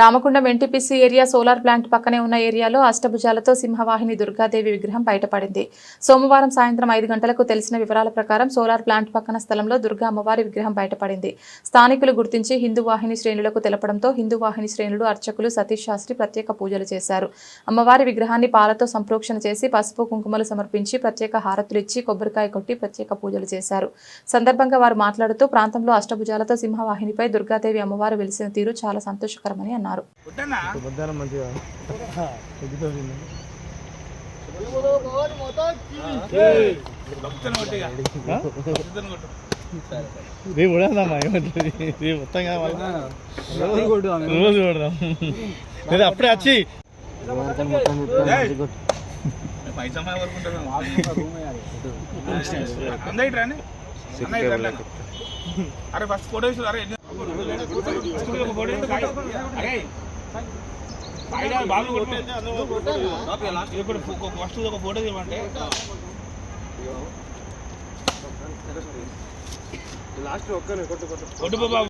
Ramagundam NTPC area solar plant పక్కనే ఉన్న ఏరియాలో అష్టభుజాలతో సింహవాహిని దుర్గాదేవి విగ్రహం బయటపడింది. సోమవారం సాయంత్రం ఐదు గంటలకు తెలిసిన వివరాల ప్రకారం సోలార్ ప్లాంట్ పక్కన స్థలంలో దుర్గా అమ్మవారి విగ్రహం బయటపడింది. స్థానికులు గుర్తించి హిందూ వాహిని శ్రేణులకు తెలపడంతో హిందూ వాహిని శ్రేణులు అర్చకులు సతీష్ శాస్త్రి ప్రత్యేక పూజలు చేశారు. అమ్మవారి విగ్రహాన్ని పాలతో సంప్రోక్షణ చేసి పసుపు కుంకుమలు సమర్పించి ప్రత్యేక హారతులు ఇచ్చి కొబ్బరికాయ కొట్టి ప్రత్యేక పూజలు చేశారు. సందర్భంగా వారు మాట్లాడుతూ ప్రాంతంలో అష్టభుజాలతో సింహవాహినిపై దుర్గాదేవి అమ్మవారు వెలిసిన తీరు చాలా సంతోషకరమని అన్నారు. రేపు కొడదామా? ఏమంటుంది రేపు మొత్తం కావాలి రోజు కొడదాం. లేదా అప్పుడే వచ్చి. అరే ఫస్ట్ ఫోటో అరే ఫస్ట్ ఒక ఫోటో బాబు ఇప్పుడు ఫస్ట్ ఒక ఫోటో తీయమంటే లాస్ట్ ఒక్కనే కొట్టు కొట్టు. కొట్టు బాబు.